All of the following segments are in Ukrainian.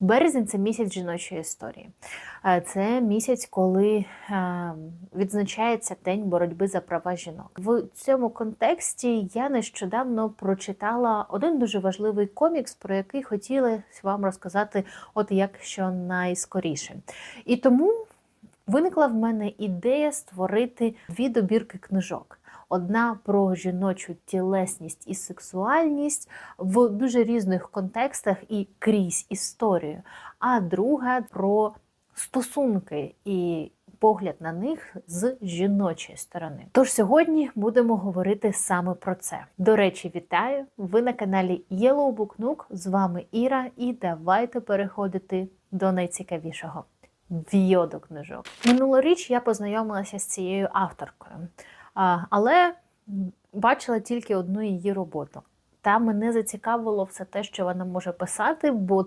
Березень це місяць жіночої історії. Е, Це місяць, коли е, відзначається День боротьби за права жінок. В цьому контексті я нещодавно прочитала один дуже важливий комікс, про який хотіла вам розказати, от як що найскоріше. І тому виникла в мене ідея створити дві добірки книжок. Одна про жіночу тілесність і сексуальність в дуже різних контекстах і крізь історію, а друга про стосунки і погляд на них з жіночої сторони. Тож сьогодні будемо говорити саме про це. До речі, вітаю! Ви на каналі Yellow Book Nook, З вами Іра, і давайте переходити до найцікавішого. В'йо до книжок. Минулоріч я познайомилася з цією авторкою. Але бачила тільки одну її роботу. Та мене зацікавило все те, що вона може писати, бо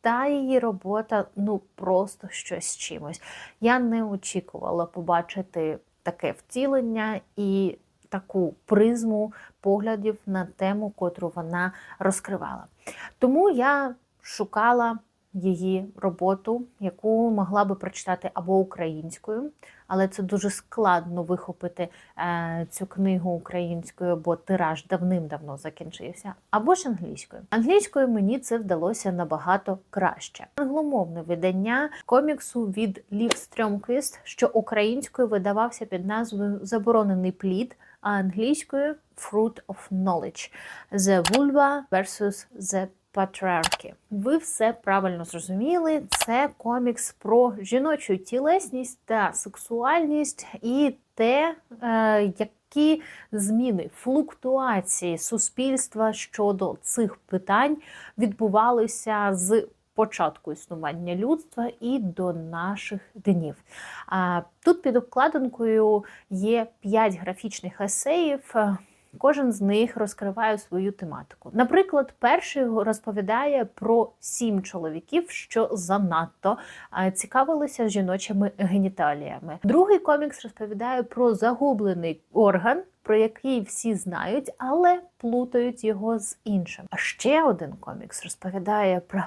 та її робота ну просто щось чимось. Я не очікувала побачити таке втілення і таку призму поглядів на тему, котру вона розкривала. Тому я шукала її роботу, яку могла би прочитати або українською, але це дуже складно вихопити е, цю книгу українською, бо тираж давним-давно закінчився, або ж англійською. Англійською мені це вдалося набагато краще. Англомовне видання коміксу від Лів Стрьомквіст, що українською видавався під назвою Заборонений плід, а англійською Fruit of Knowledge The Vulva versus The Патріархи. Ви все правильно зрозуміли. Це комікс про жіночу тілесність та сексуальність і те, е, які зміни, флуктуації суспільства щодо цих питань відбувалися з початку існування людства і до наших днів. Тут під обкладинкою є 5 графічних есеїв. Кожен з них розкриває свою тематику. Наприклад, перший розповідає про сім чоловіків, що занадто цікавилися жіночими геніталіями. Другий комікс розповідає про загублений орган, про який всі знають, але плутають його з іншим. А ще один комікс розповідає про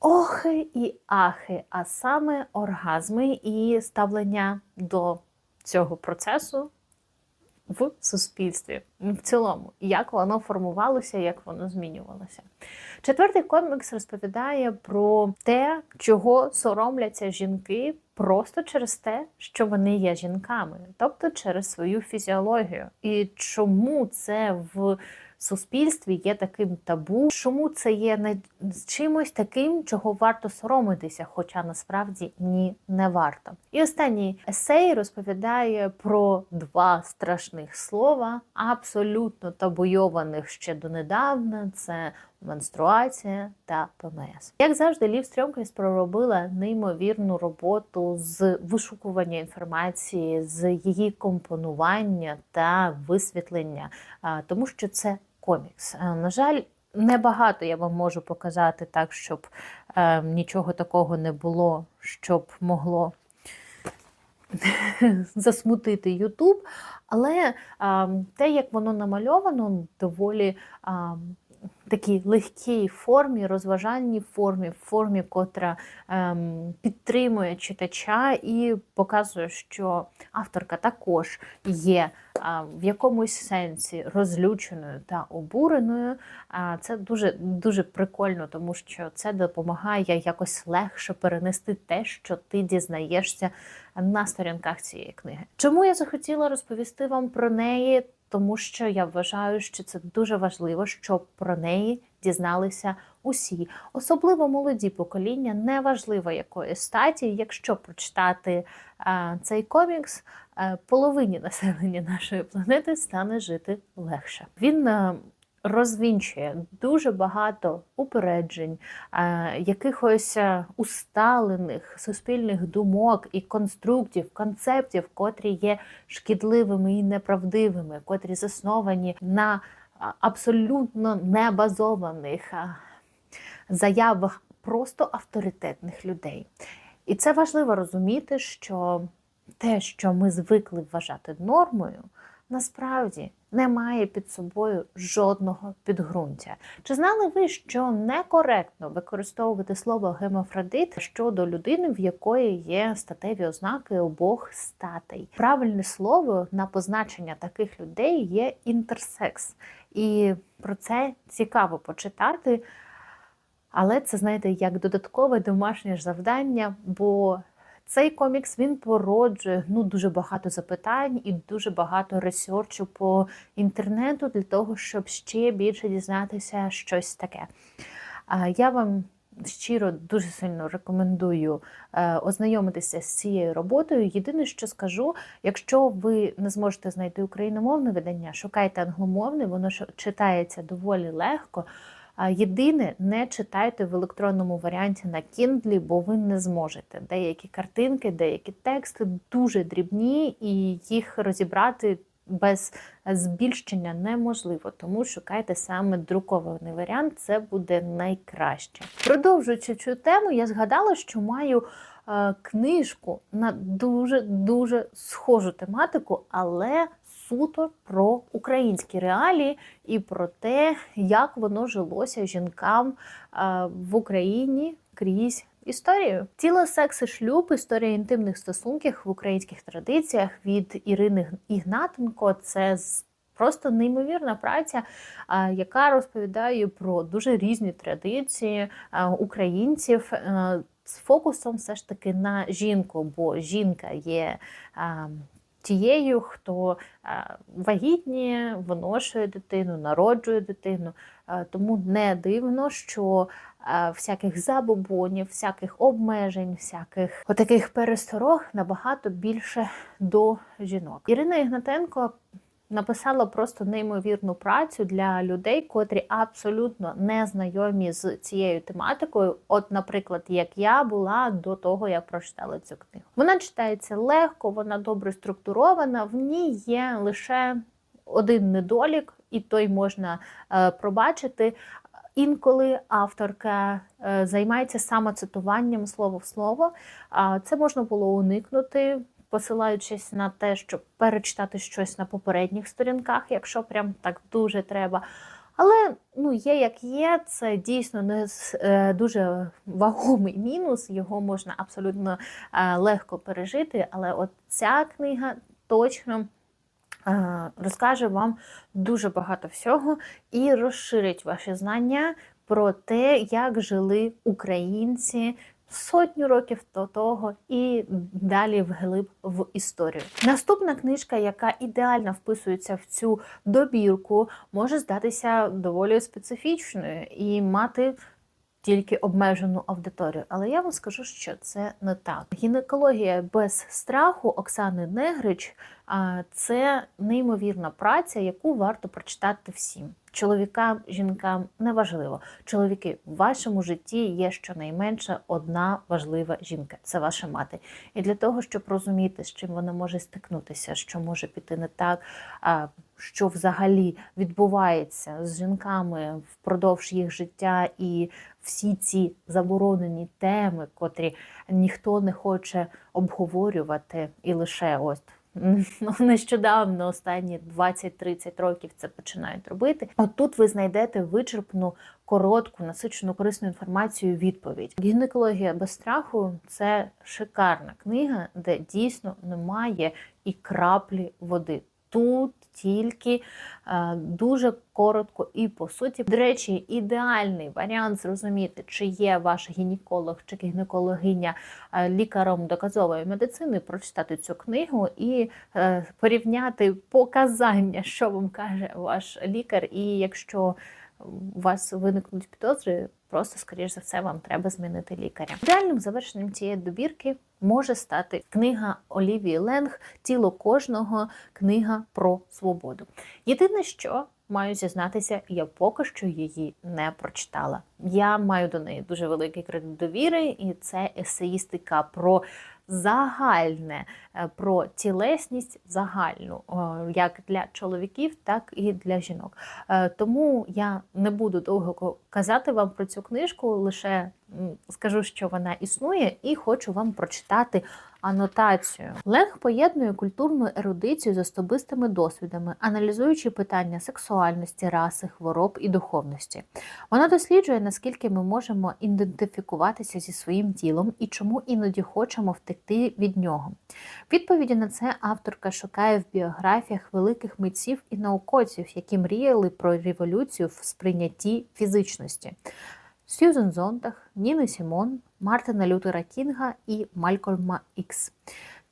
охи і ахи, а саме оргазми і ставлення до цього процесу в суспільстві в цілому, як воно формувалося, як воно змінювалося. Четвертий комікс розповідає про те, чого соромляться жінки просто через те, що вони є жінками, тобто через свою фізіологію. І чому це в суспільстві є таким табу, чому це є не чимось таким, чого варто соромитися, хоча насправді ні не варто. І останній есей розповідає про два страшних слова, абсолютно табуйованих ще донедавна. Це менструація та ПМС. Як завжди, Лів Стрьомквіст проробила неймовірну роботу з вишукування інформації, з її компонування та висвітлення, тому що це комікс. На жаль, небагато я вам можу показати так, щоб е, нічого такого не було, щоб могло засмутити Ютуб. Але е, те, як воно намальовано, доволі. Е, Такій легкій формі, розважальній формі, формі, котра ем, підтримує читача і показує, що авторка також є а, в якомусь сенсі розлюченою та обуреною. А, це дуже дуже прикольно, тому що це допомагає якось легше перенести те, що ти дізнаєшся на сторінках цієї книги. Чому я захотіла розповісти вам про неї? Тому що я вважаю, що це дуже важливо, щоб про неї дізналися усі, особливо молоді покоління, неважливо якої статі. Якщо прочитати е, цей комікс, а, половині населення нашої планети стане жити легше. Він а, розвінчує дуже багато упереджень, якихось усталених суспільних думок і конструктів, концептів, котрі є шкідливими і неправдивими, котрі засновані на абсолютно небазованих заявах просто авторитетних людей. І це важливо розуміти, що те, що ми звикли вважати нормою, насправді не має під собою жодного підґрунтя. Чи знали ви, що некоректно використовувати слово гемофродит щодо людини, в якої є статеві ознаки обох статей? Правильне слово на позначення таких людей є інтерсекс, і про це цікаво почитати. Але це знаєте як додаткове домашнє завдання, бо цей комікс він породжує ну дуже багато запитань і дуже багато ресерчу по інтернету для того, щоб ще більше дізнатися щось таке. Я вам щиро дуже сильно рекомендую е, ознайомитися з цією роботою. Єдине, що скажу, якщо ви не зможете знайти україномовне видання, шукайте англомовне, воно читається доволі легко. Єдине, не читайте в електронному варіанті на Kindle, бо ви не зможете. Деякі картинки, деякі тексти дуже дрібні, і їх розібрати без збільшення неможливо. Тому шукайте саме друкований варіант, це буде найкраще. Продовжуючи цю тему, я згадала, що маю е, книжку на дуже дуже схожу тематику, але суто про українські реалії і про те, як воно жилося жінкам е, в Україні крізь. Історію тіло, секс і шлюб, історія інтимних стосунків в українських традиціях від Ірини Ігнатенко. Це просто неймовірна праця, е, яка розповідає про дуже різні традиції е, українців з фокусом все ж таки на жінку, бо жінка є тією, хто е, вагітніє, виношує дитину, народжує дитину. Е, тому не дивно, що е, всяких забобонів, всяких обмежень, всяких отаких пересторог набагато більше до жінок. Ірина Ігнатенко написала просто неймовірну працю для людей, котрі абсолютно не знайомі з цією тематикою. От, наприклад, як я була до того, як прочитала цю книгу. Вона читається легко, вона добре структурована. В ній є лише один недолік, і той можна е, пробачити. Інколи авторка е, займається самоцитуванням слово в слово. Це можна було уникнути посилаючись на те, щоб перечитати щось на попередніх сторінках, якщо прям так дуже треба. Але ну, є як є, це дійсно не е, дуже вагомий мінус, його можна абсолютно е, легко пережити. Але от ця книга точно е, розкаже вам дуже багато всього і розширить ваші знання про те, як жили українці сотню років до того і далі вглиб в історію. Наступна книжка, яка ідеально вписується в цю добірку, може здатися доволі специфічною і мати. Тільки обмежену аудиторію, але я вам скажу, що це не так. Гінекологія без страху Оксани Негрич це неймовірна праця, яку варто прочитати всім. Чоловікам, жінкам неважливо. Чоловіки в вашому житті є щонайменше одна важлива жінка це ваша мати. І для того, щоб розуміти, з чим вона може стикнутися, що може піти не так, що взагалі відбувається з жінками впродовж їх життя, і всі ці заборонені теми, котрі ніхто не хоче обговорювати, і лише ось. Ну, нещодавно, останні 20-30 років це починають робити. От тут ви знайдете вичерпну, коротку, насичену корисну інформацію. Відповідь гінекологія без страху це шикарна книга, де дійсно немає і краплі води. Тут тільки е, дуже коротко і по суті. До речі, ідеальний варіант зрозуміти, чи є ваш гінеколог чи гінекологиня е, лікаром доказової медицини, прочитати цю книгу і е, порівняти показання, що вам каже ваш лікар, і якщо у вас виникнуть підозри, просто, скоріш за все, вам треба змінити лікаря. Ідеальним завершенням цієї добірки може стати книга Олівії Ленг Тіло кожного книга про свободу. Єдине, що маю зізнатися, я поки що її не прочитала. Я маю до неї дуже великий кредит довіри, і це есеїстика про загальне е, про тілесність загальну, як для чоловіків, так і для жінок. Е, тому я не буду довго казати вам про цю книжку, лише скажу, що вона існує, і хочу вам прочитати анотацію. Ленг поєднує культурну ерудицію з особистими досвідами, аналізуючи питання сексуальності, раси, хвороб і духовності. Вона досліджує, наскільки ми можемо ідентифікуватися зі своїм тілом і чому іноді хочемо втекти від нього. Відповіді на це авторка шукає в біографіях великих митців і науковців, які мріяли про революцію в сприйнятті фізичності. Сьюзен Зонтах, Ніни Сімон, Мартина Лютера Кінга і Малькольма Ікс.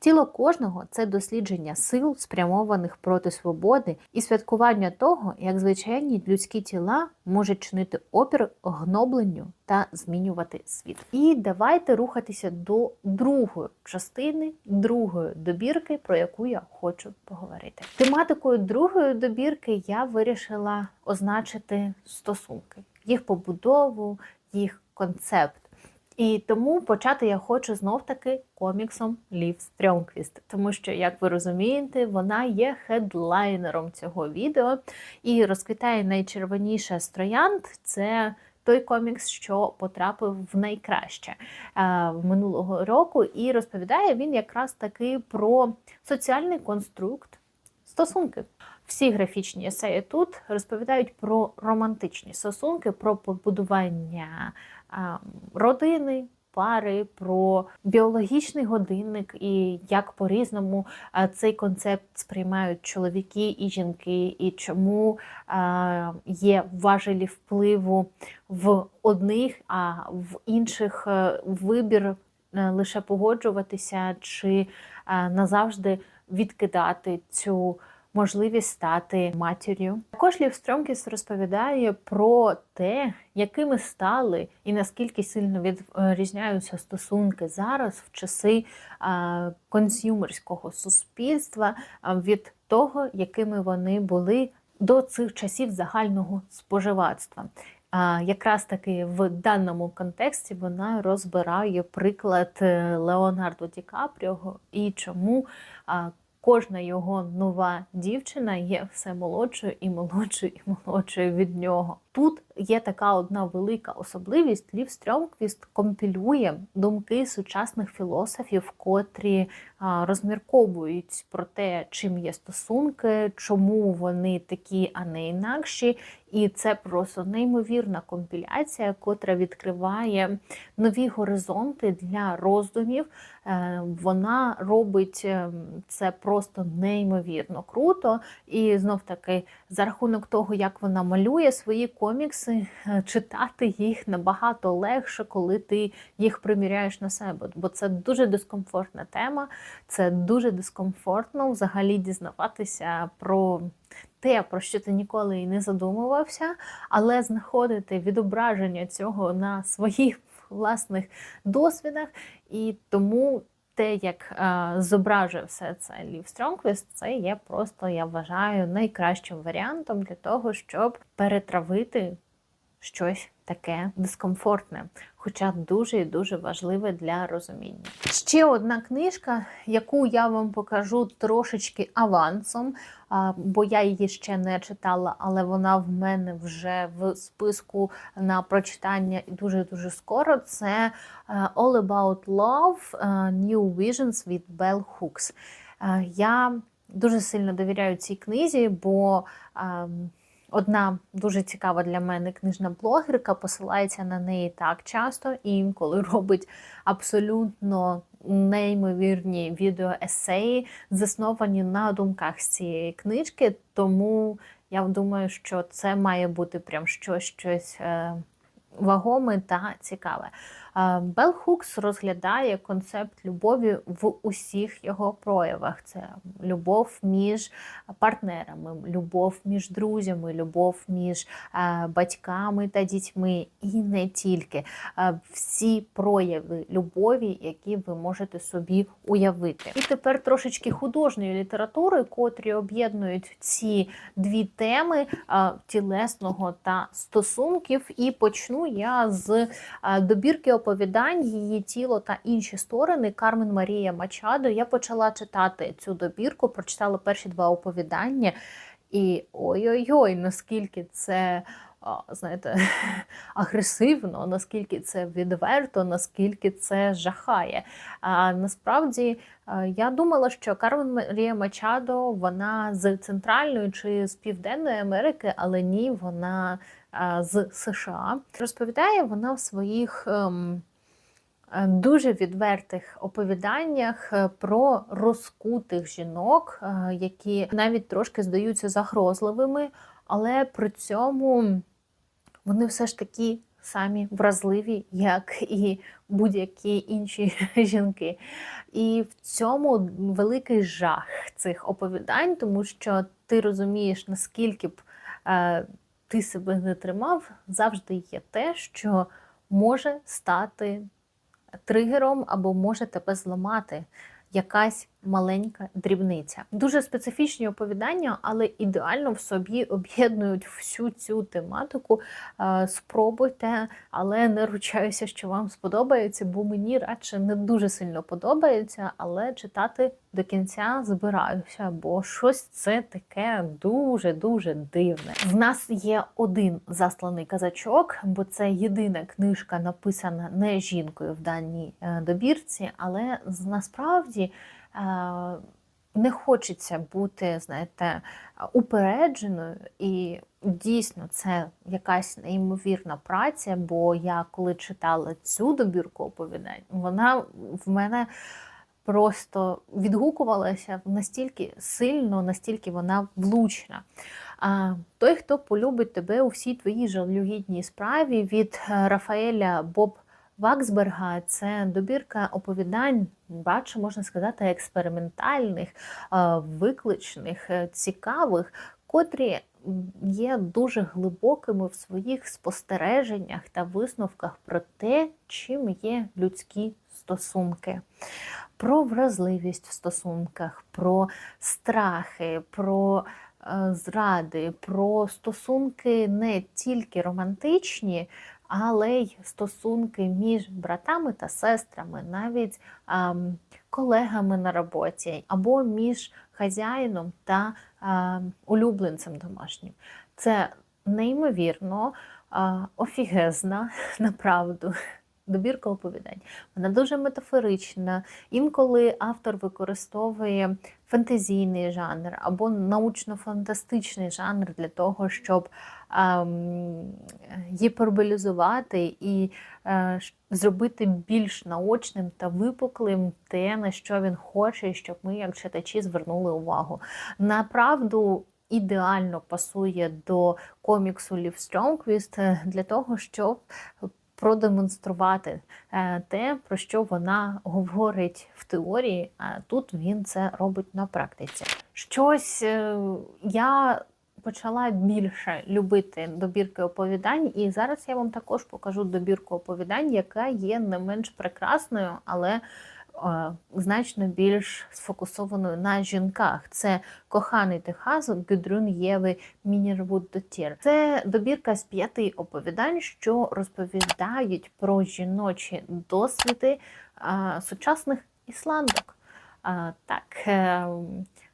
Тіло кожного це дослідження сил, спрямованих проти свободи, і святкування того, як звичайні людські тіла можуть чинити опір гнобленню та змінювати світ. І давайте рухатися до другої частини, другої добірки, про яку я хочу поговорити. Тематикою другої добірки я вирішила означити стосунки, їх побудову, їх концепт. І тому почати я хочу знов-таки коміксом Лів Стрьомквіст, тому що, як ви розумієте, вона є хедлайнером цього відео і розквітає найчервоніше з троянд. Це той комікс, що потрапив в найкраще е, минулого року, і розповідає він якраз таки про соціальний конструкт стосунки. Всі графічні есеї тут розповідають про романтичні стосунки, про побудування родини, пари, про біологічний годинник і як по-різному цей концепт сприймають чоловіки і жінки, і чому є важелі впливу в одних, а в інших е, вибір е, лише погоджуватися чи а, назавжди відкидати цю можливість стати матір'ю. Також Лів Стромкіс розповідає про те, якими стали і наскільки сильно відрізняються стосунки зараз в часи консюмерського суспільства від того, якими вони були до цих часів загального споживацтва. А якраз таки в даному контексті вона розбирає приклад е, Леонардо Ді Капріо і чому кожна його нова дівчина є все молодшою і молодшою і молодшою від нього. Тут є така одна велика особливість. Лів Стрьомквіст компілює думки сучасних філософів, котрі розмірковують про те, чим є стосунки, чому вони такі, а не інакші. І це просто неймовірна компіляція, котра відкриває нові горизонти для роздумів. Е, Вона робить е, це просто неймовірно круто. І знов таки, за рахунок того, як вона малює свої комікси, е, читати їх набагато легше, коли ти їх приміряєш на себе. Бо це дуже дискомфортна тема, це дуже дискомфортно взагалі дізнаватися про те, про що ти ніколи і не задумувався, але знаходити відображення цього на своїх власних досвідах. І тому те, як е, зображує все це Лів Стронгвіст, це є просто, я вважаю, найкращим варіантом для того, щоб перетравити щось таке дискомфортне, хоча дуже і дуже важливе для розуміння. Ще одна книжка, яку я вам покажу трошечки авансом, бо я її ще не читала, але вона в мене вже в списку на прочитання дуже-дуже скоро. Це е, All About Love е, New Visions від Bell Hooks. Е, я дуже сильно довіряю цій книзі, бо ем, Одна дуже цікава для мене книжна блогерка посилається на неї так часто і інколи робить абсолютно неймовірні відеоесеї, засновані на думках з цієї книжки. Тому я думаю, що це має бути прям щось щось е, вагоме та цікаве. Бел Хукс розглядає концепт любові в усіх його проявах: це любов між партнерами, любов між друзями, любов між е, батьками та дітьми, і не тільки всі прояви любові, які ви можете собі уявити. І тепер трошечки художньої літератури, котрі об'єднують ці дві теми тілесного та стосунків. І почну я з добірки оповідань, її тіло та інші сторони Кармен Марія Мачадо. Я почала читати цю добірку, прочитала перші два оповідання. І ой-ой-ой, наскільки це знаєте, агресивно, наскільки це відверто, наскільки це жахає. А насправді я думала, що Кармен Марія Мачадо вона з центральної чи з південної Америки, але ні, вона з США. Розповідає вона в своїх. ем, е, Дуже відвертих оповіданнях е, про розкутих жінок, е, які навіть трошки здаються загрозливими, але при цьому вони все ж таки самі вразливі, як і будь-які інші жінки. І в цьому великий жах цих оповідань, тому що ти розумієш, наскільки б е, ти себе не тримав, завжди є те, що може стати тригером або може тебе зламати. Якась маленька дрібниця. Дуже специфічні оповідання, але ідеально в собі об'єднують всю цю тематику. Е, Спробуйте, але не ручаюся, що вам сподобається, бо мені радше не дуже сильно подобається, але читати до кінця збираюся, бо щось це таке дуже-дуже дивне. В нас є один засланий казачок, бо це єдина книжка, написана не жінкою в даній е, добірці, але насправді. Не хочеться бути, знаєте, упередженою, і дійсно це якась неймовірна праця. Бо я коли читала цю добірку оповідань, вона в мене просто відгукувалася настільки сильно, настільки вона влучна. А той, хто полюбить тебе у всій твоїй жалюгідній справі від е, Рафаеля Боб Ваксберга, це добірка оповідань, бачу, можна сказати, експериментальних, викличних, е, цікавих, котрі є дуже глибокими в своїх спостереженнях та висновках про те, чим є людські стосунки. Про вразливість в стосунках, про страхи, про е, зради, про стосунки не тільки романтичні, але й стосунки між братами та сестрами, навіть ем, колегами на роботі, або між хазяїном та ем, улюбленцем домашнім. Це неймовірно е, офігезна, направду. Добірка оповідань. Вона дуже метафорична. Інколи автор використовує фантазійний жанр або научно-фантастичний жанр для того, щоб ем, гіперболізувати і е, зробити більш наочним та випуклим те, на що він хоче, щоб ми, як читачі, звернули увагу. Направду ідеально пасує до коміксу Лів Стромквіст для того, щоб продемонструвати е, те, про що вона говорить в теорії, а тут він це робить на практиці. Щось е, я почала більше любити добірки оповідань, і зараз я вам також покажу добірку оповідань, яка є не менш прекрасною, але е, значно більш сфокусованою на жінках. Це коханий Техас Гюдрун Єви Мінірвуд Дотір. Це добірка з п'яти оповідань, що розповідають про жіночі досвіди е, сучасних ісландок. Е, так, е,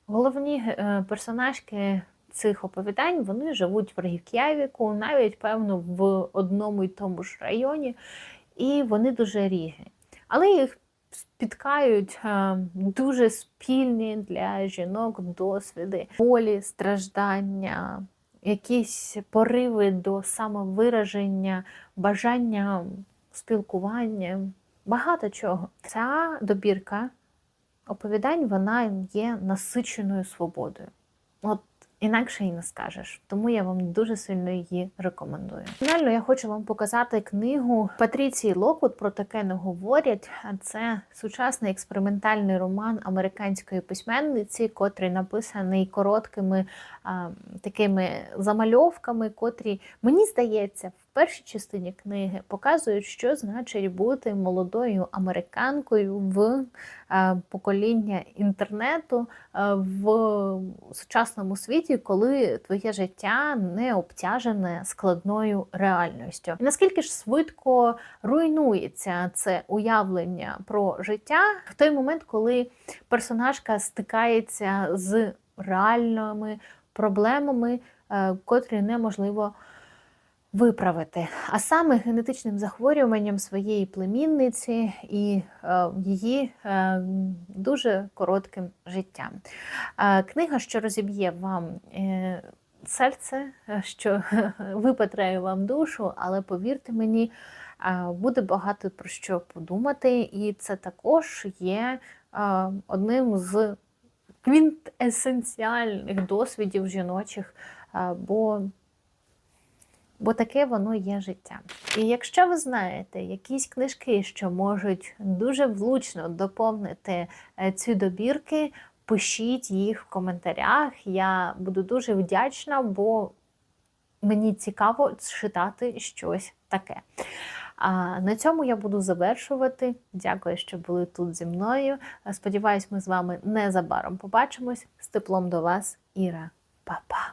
головні персонажки цих оповідань вони живуть в Рейк'явіку, навіть певно в одному й тому ж районі, і вони дуже різні. Але їх спіткають е, дуже спільні для жінок досвіди болі, страждання, якісь пориви до самовираження, бажання спілкування, багато чого. Ця добірка оповідань вона є насиченою свободою. От інакше і не скажеш. Тому я вам дуже сильно її рекомендую. Фінально я хочу вам показати книгу Патріції Локвуд про таке не говорять. Це сучасний експериментальний роман американської письменниці, котрий написаний короткими а, такими замальовками, котрі, мені здається, першій частині книги показують, що значить бути молодою американкою в е, покоління інтернету е, в сучасному світі, коли твоє життя не обтяжене складною реальністю. І наскільки ж швидко руйнується це уявлення про життя в той момент, коли персонажка стикається з реальними проблемами, е, котрі неможливо виправити, а саме генетичним захворюванням своєї племінниці і е, її е, дуже коротким життям. Е, книга, що розіб'є вам серце, що випатрає вам душу, але повірте мені, буде багато про що подумати, і це також є одним з квінтесенціальних досвідів жіночих, бо бо таке воно є життя. І якщо ви знаєте якісь книжки, що можуть дуже влучно доповнити е, ці добірки, пишіть їх в коментарях. Я буду дуже вдячна, бо мені цікаво читати щось таке. А на цьому я буду завершувати. Дякую, що були тут зі мною. Сподіваюсь, ми з вами незабаром побачимось. З теплом до вас, Іра. Па-па.